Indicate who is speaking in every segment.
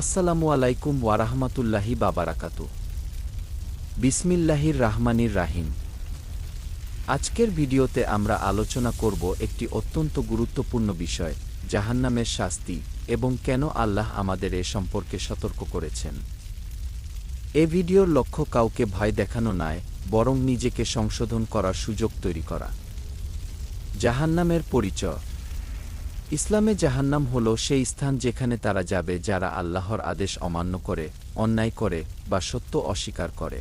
Speaker 1: আসসালামু আলাইকুম ওয়ারাহমাতুল্লাহি বাবারাকাতু বিসমিল্লাহির রাহমানির রাহিম। আজকের ভিডিওতে আমরা আলোচনা করব একটি অত্যন্ত গুরুত্বপূর্ণ বিষয়, জাহান্নামের শাস্তি এবং কেন আল্লাহ আমাদের এ সম্পর্কে সতর্ক করেছেন। এ ভিডিওর লক্ষ্য কাউকে ভয় দেখানো নয়, বরং নিজেকে সংশোধন করার সুযোগ তৈরি করা। জাহান্নামের পরিচয়। ইসলামে জাহান্নাম হল সেই স্থান যেখানে তারা যাবে যারা আল্লাহর আদেশ অমান্য করে, অন্যায় করে বা সত্য অস্বীকার করে।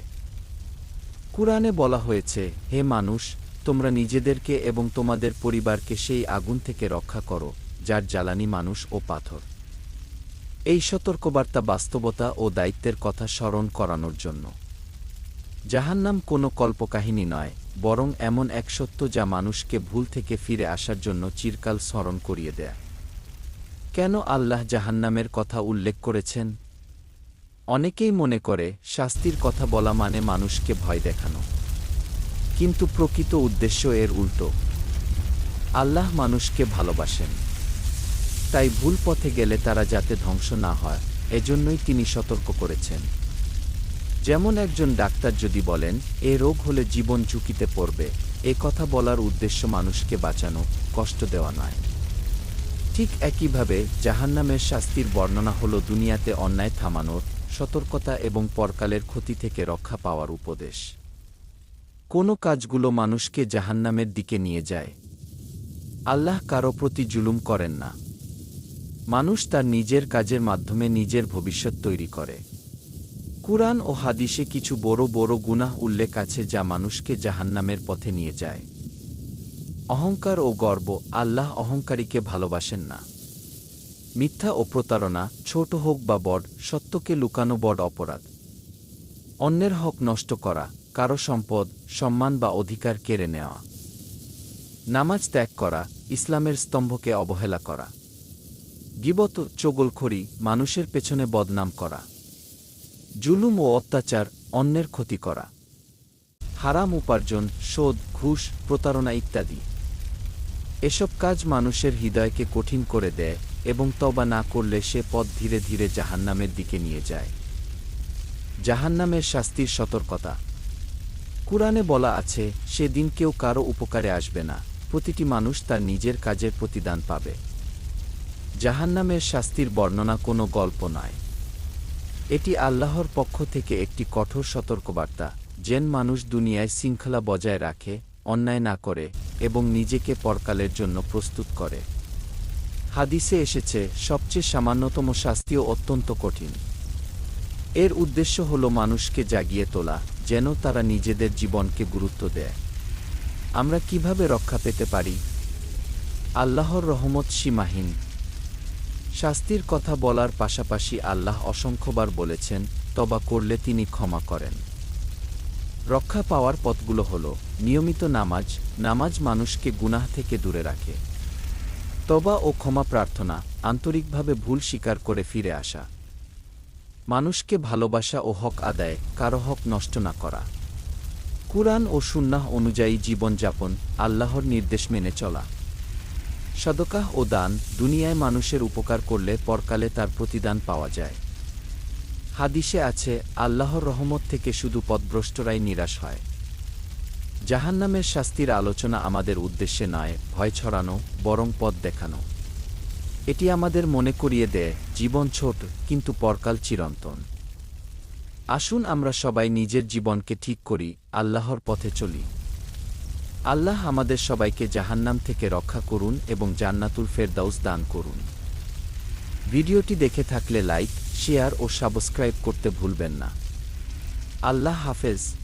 Speaker 1: কুরআনে বলা হয়েছে, হে মানুষ, তোমরা নিজেদেরকে এবং তোমাদের পরিবারকে সেই আগুন থেকে রক্ষা করো, যার জ্বালানি মানুষ ও পাথর। এই সতর্কবার্তা বাস্তবতা ও দায়িত্বের কথা স্মরণ করানোর জন্য। জাহান্নাম কোনো কল্পকাহিনী নয় বরং এমন এক সত্য যা মানুষকে ভুল থেকে ফিরে আসার জন্য চিরকাল স্মরণ করিয়ে দেয়। কেন আল্লাহ জাহান্নামের কথা উল্লেখ করেছেন? অনেকেই মনে করে, শাস্তির কথা বলা মানে মানুষকে ভয় দেখানো। কিন্তু প্রকৃত উদ্দেশ্য এর উল্টো। আল্লাহ মানুষকে ভালোবাসেন। তাই ভুল পথে গেলে তারা যাতে ধ্বংস না হয়, এজন্যই তিনি সতর্ক করেছেন। যেমন একজন ডাক্তার যদি বলেন, এ রোগ হলে জীবন ঝুঁকিতে পড়বে। এ কথা বলার উদ্দেশ্য মানুষকে বাঁচানো, কষ্ট দেওয়া নয়। ঠিক একইভাবে জাহান্নামের শাস্তির বর্ণনা হল দুনিয়াতে অন্যায় থামানোর সতর্কতা এবং পরকালের ক্ষতি থেকে রক্ষা পাওয়ার উপদেশ। কোনো কাজগুলো মানুষকে জাহান্নামের দিকে নিয়ে যায়। আল্লাহ কারও প্রতি জুলুম করেন না। মানুষ তার নিজের কাজের মাধ্যমে নিজের ভবিষ্যৎ তৈরি করে। কুরআন ও হাদিসে কিছু বড় বড় গুনাহ উল্লেখ আছে যা মানুষকে জাহান্নামের পথে নিয়ে যায়। অহংকার ও গর্ব আল্লাহ অহংকারীকে ভালোবাসেন না। মিথ্যা ও প্রতারণা, ছোট হোক বা বড়, সত্যকে লুকানো বড় অপরাধ। অন্যের হক নষ্ট করা, কারও সম্পদ, সম্মান বা অধিকার কেড়ে নেওয়া। নামাজ ত্যাগ করা, ইসলামের স্তম্ভকে অবহেলা করা। গিবত, চগলখড়ি, মানুষের পেছনে বদনাম করা। জুলুম ও অত্যাচার অন্যের ক্ষতি করা। হারাম উপার্জন, শোধ, ঘুষ, প্রতারণা ইত্যাদি। এসব কাজ মানুষের হৃদয়কে কঠিন করে দেয় এবং তবা না করলে সে পথ ধীরে ধীরে জাহান্নামের দিকে নিয়ে যায়। জাহান্নামের শাস্তির সতর্কতা। কুরআনে বলা আছে সেদিন কেউ কারও উপকারে আসবে না, প্রতিটি মানুষ তার নিজের কাজের প্রতিদান পাবে। জাহান্নামের শাস্তির বর্ণনা কোনো গল্প নয়। এটি আল্লাহর পক্ষ থেকে একটি কঠোর সতর্কবার্তা, যেন মানুষ দুনিয়ায় শৃঙ্খলা বজায় রাখে, অন্যায় না করে, এবং নিজেকে পরকালের জন্য প্রস্তুত করে। হাদিসে এসেছে, সবচেয়ে সামান্যতম শাস্তিও অত্যন্ত কঠিন। এর উদ্দেশ্য হল মানুষকে জাগিয়ে তোলা, যেন তারা নিজেদের জীবনকে গুরুত্ব দেয়। আমরা কীভাবে রক্ষা পেতে পারি? আল্লাহর রহমত সীমাহীন। শাস্তির কথা বলার পাশাপাশি আল্লাহ অসংখ্যবার বলেছেন, তবা করলে তিনি ক্ষমা করেন। রক্ষা পাওয়ার পথগুলো হল, নিয়মিত নামাজ নামাজ মানুষকে গুনাহ থেকে দূরে রাখে। তবা ও ক্ষমা প্রার্থনা আন্তরিকভাবে ভুল স্বীকার করে ফিরে আসা। মানুষকে ভালোবাসা ও হক আদায় কারও হক নষ্ট না করা। কুরআন ও সুন্নাহ অনুযায়ী জীবনযাপন আল্লাহর নির্দেশ মেনে চলা। সদকাহ ও দান দুনিয়ায় মানুষের উপকার করলে পরকালে তার প্রতিদান পাওয়া যায়। হাদিসে আছে, আল্লাহর রহমত থেকে শুধু পদভ্রষ্টরাই নিরাশ হয়। জাহান্নামের শাস্তির আলোচনা আমাদের উদ্দেশ্যে নয়, ভয় ছড়ানো, বরং পথ দেখানো। এটি আমাদের মনে করিয়ে দেয়, জীবন ছোট, কিন্তু পরকাল চিরন্তন। আসুন আমরা সবাই নিজের জীবনকে ঠিক করি, আল্লাহর পথে চলি। আল্লাহ আমাদের সবাইকে জাহান্নাম থেকে রক্ষা করুন এবং জান্নাতুল ফেরদাউস দান করুন। ভিডিওটি দেখে থাকলে লাইক, শেয়ার ও সাবস্ক্রাইব করতে ভুলবেন না। আল্লাহ হাফেজ।